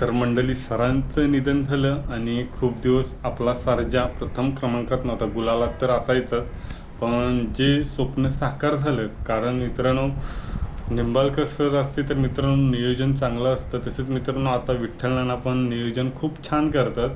तर मंडळी सरांचं निधन झालं आणि खूप दिवस आपला सारजा प्रथम क्रमांकात नव्हता गुलालात तर असायचंच पण जे स्वप्न साकार झालं कारण मित्रांनो निंबाळकर सर असते तर मित्रांनो नियोजन चांगलं असतं. तसेच मित्रांनो आता विठ्ठल नाना पण नियोजन खूप छान करतात.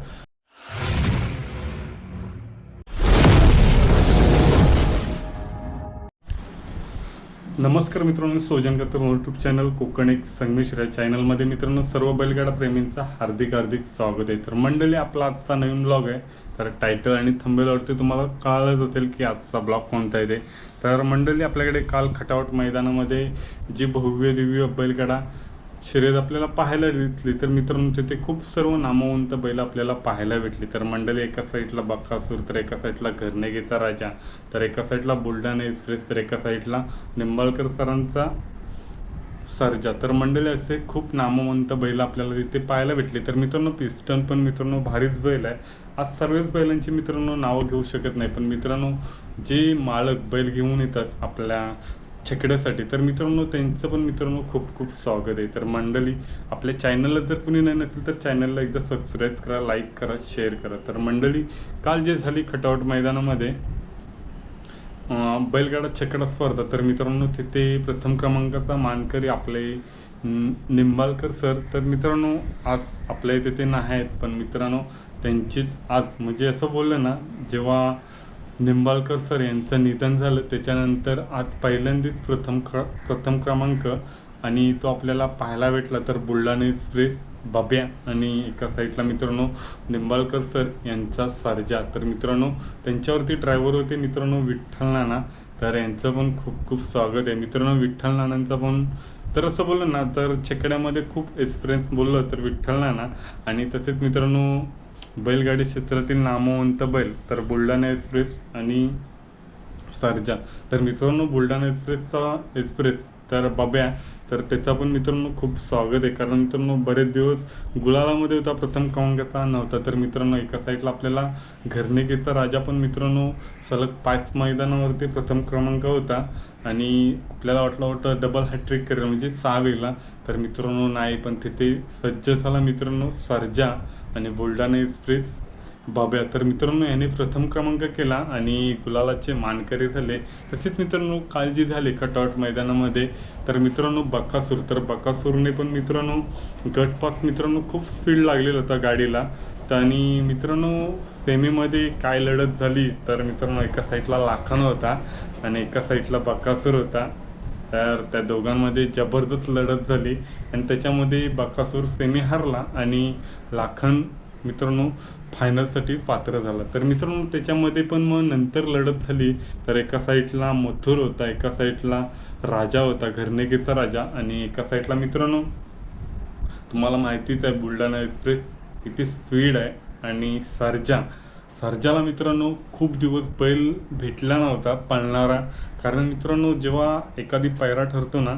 नमस्कार मित्रांनो सोजन यूट्यूब चॅनल कोकण एक संगमेश्वर या चॅनलमध्ये. मित्रांनो सर्व बैलगाडा प्रेमींचा हार्दिक हार्दिक स्वागत आहे. तर मंडळी आपला आजचा नवीन ब्लॉग आहे. तर टायटल आणि थंबेलवरती तुम्हाला कळलंच असेल की आजचा ब्लॉग कोणता आहे ते. तर मंडळी आपल्याकडे काल खटावट मैदानामध्ये जी भव्य दिव्य बैलगाडा शर्यत आपल्याला पाहायला दिसली तर मित्रांनो तिथे खूप सर्व नामवंत बैल आपल्याला पाहायला भेटली. तर मंडळी एका साईडला बक्कासूर तर एका साईडला घरनेगेचा राजा तर एका साईडला बुलढाणा एक्सप्रेस तर एका साईडला निंबाळकर सरांचा सर्जा. तर मंडळी असे खूप नामवंत बैल आपल्याला तिथे पाहायला भेटले. तर मित्रांनो पिस्टन पण मित्रांनो भारीच बैल आहे. आज सर्वच बैलांची मित्रांनो नावं घेऊ शकत नाही. पण मित्रांनो जे मालक बैल घेऊन येतात आपल्या छकड्यासाठी. तर मित्रांनो त्यांचं पण मित्रांनो खूप खूप स्वागत आहे. तर मंडळी आपल्या चॅनलला जर कुणी नाही नसेल तर चॅनलला एकदा सबस्क्राईब करा लाईक करा शेअर करा. तर मंडळी काल जे झाली खटावट मैदानामध्ये बैलगाडा छकडा स्पर्धा. तर मित्रांनो तिथे प्रथम क्रमांकाचा मानकरी आपले निंबाळकर सर. तर मित्रांनो आज आपल्या इथे ते नाही आहेत पण मित्रांनो त्यांचीच आज. म्हणजे असं बोललं ना जेव्हा निंबाळकर सर यांचं निधन झालं. त्याच्यानंतर आज पहिल्यांदाच प्रथम क प्रथम क्रमांक आणि तो आपल्याला पाहायला भेटला तर बुलढाणा एक्सप्रेस बाब्या आणि एका साईडला मित्रांनो निंबाळकर सर यांचा सर्जा. तर मित्रांनो त्यांच्यावरती ड्रायव्हर होते मित्रांनो विठ्ठल नाना. तर यांचं पण खूप खूप स्वागत आहे. मित्रांनो विठ्ठल नानांचं पण तर असं बोललं ना तर छेकड्यामध्ये खूप एक्सपिरियन्स बोललं तर विठ्ठल नाना. आणि तसेच मित्रांनो बैलगाडी क्षेत्रातील नामवंत बैल तर बुलढाणा एक्सप्रेस आणि सर्जा. तर मित्रांनो बुलढाणा एक्सप्रेसचा एक्सप्रेस तर बब्या तर त्याचा पण मित्रांनो खूप स्वागत आहे. कारण मित्रांनो बरेच दिवस गुलालामध्ये होता प्रथम क्रमांकाचा नव्हता. तर मित्रांनो एका साईडला आपल्याला घरनेकेचा राजा पण मित्रांनो सलग पाच मैदानावरती प्रथम क्रमांक होता. आणि आपल्याला वाटलं होतं डबल हॅट्रिक करेल म्हणजे सहा वेळेला तर मित्रांनो नाही पण तिथे सज्ज झाला मित्रांनो सर्जा आणि बुलढाणा एक्सप्रेस बाब्या. तर मित्रांनो याने प्रथम क्रमांक केला आणि गुलालाचे मानकरी झाले. तसेच मित्रांनो काल जी झाली कटआउट मैदानामध्ये. तर मित्रांनो बकासूर. तर बकासूरने पण मित्रांनो गटपास मित्रांनो खूप स्पीड लागलेला होता गाडीला. तर आणि मित्रांनो सेमीमध्ये काय लढत झाली तर मित्रांनो एका साईडला लाखानं होता आणि एका साईडला बकासूर होता. तर त्या दोघांमध्ये जबरदस्त लढत झाली आणि त्याच्यामध्ये बकासूर सेमी हारला आणि लाखन मित्रांनो फायनलसाठी पात्र झाला. तर मित्रांनो त्याच्यामध्ये पण मग नंतर लढत झाली. तर एका साईडला मथुर होता एका साईडला राजा होता घरनेगेचा राजा. आणि एका साईडला मित्रांनो तुम्हाला माहितीच आहे बुलढाणा एक्सप्रेस किती स्पीड आहे आणि सर्जा सर्जाला मित्रांनो खूप दिवस बैल भेटला नव्हता पळणारा. कारण मित्रांनो जेव्हा एखादी पायरा ठरतो ना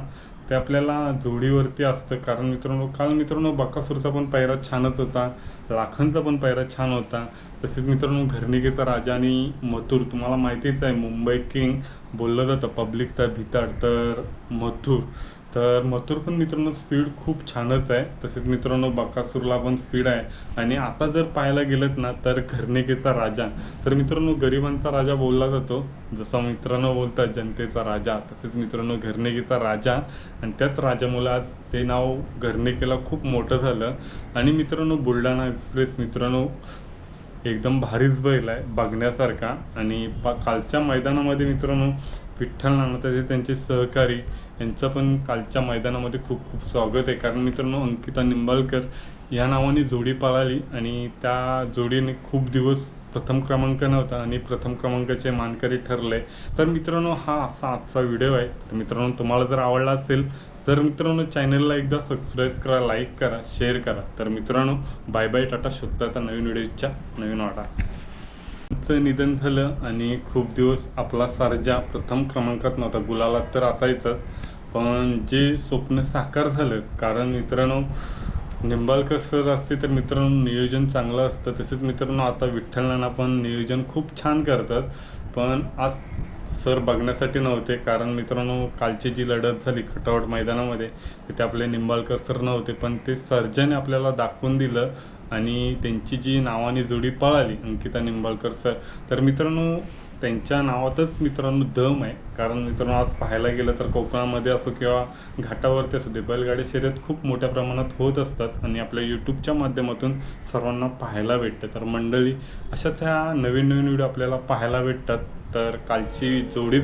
ते आपल्याला जोडीवरती असतं. कारण मित्रांनो काल मित्रांनो बकासूरचा पण पायरा छानच होता. लाखनचा पण पायरा छान होता. तसेच मित्रांनो घरनिकेचा राजा आणि मथुर. तुम्हाला माहितीच आहे मुंबई किंग बोललं जातं पब्लिकचा भिताड तर मथुर. तर मथुर पण मित्रांनो स्पीड खूप छानच आहे. तसेच मित्रांनो बकासूरला पण स्पीड आहे. आणि आता जर पाहायला गेलं ना तर घरनेकेचा राजा. तर मित्रांनो गरिबांचा राजा बोलला जातो. जसा मित्रांनो बोलतात जनतेचा राजा. तसेच मित्रांनो घरनेकेचा राजा. आणि त्याच राजामुळे आज ते नाव घरनेकेला खूप मोठं झालं. आणि मित्रांनो बुलढाणा एक्सप्रेस मित्रांनो एकदम भारीच बैल आहे बघण्यासारखा. आणि पा कालच्या मैदानामध्ये मित्रांनो विठ्ठल नाना तसे त्यांचे सहकारी यांचं पण कालच्या मैदानामध्ये खूप खूप स्वागत आहे. कारण मित्रांनो अंकिता निंबाळकर या नावाने जोडी पळाली आणि त्या जोडीने खूप दिवस प्रथम क्रमांक नव्हता आणि प्रथम क्रमांकाचे मानकरी ठरले. तर मित्रांनो हा असा आजचा व्हिडिओ आहे. तर मित्रांनो तुम्हाला जर आवडला असेल तर मित्रांनो चॅनलला एकदा सबस्क्राईब करा लाईक करा शेअर करा. तर मित्रांनो बाय बाय टाटा शोधता आता नवीन व्हिडिओच्या नवीन वाटा निधन झालं आणि खूप दिवस आपला सारजा प्रथम क्रमांकात नव्हता. गुलालात तर असायचंच पण जे स्वप्न साकार झालं कारण मित्रांनो निंबाळकर सर असते तर मित्रांनो नियोजन चांगलं असतं. तसेच मित्रांनो आता विठ्ठल नाना पण नियोजन खूप छान करतात. पण आज सर बघण्यासाठी नव्हते. कारण मित्रांनो कालची जी लढत झाली खटावट मैदानामध्ये तिथे आपले निंबाळकर सर नव्हते. पण ते सर्जन आपल्याला दाखवून दिलं आणि त्यांची जी नावाने जोडी पळाली अंकिता निंबाळकर सर. तर मित्रांनो त्यांच्या नावातच मित्रांनो दम आहे. कारण मित्रांनो आज पाहायला गेलं तर कोकणामध्ये असो किंवा घाटावरती असू दे बैलगाडी शर्यत खूप मोठ्या प्रमाणात होत असतात आणि आपल्या यूट्यूबच्या माध्यमातून सर्वांना पाहायला भेटतं. तर मंडळी अशाच ह्या नवीन नवीन व्हिडिओ आपल्याला पाहायला भेटतात. तर कालची जोडी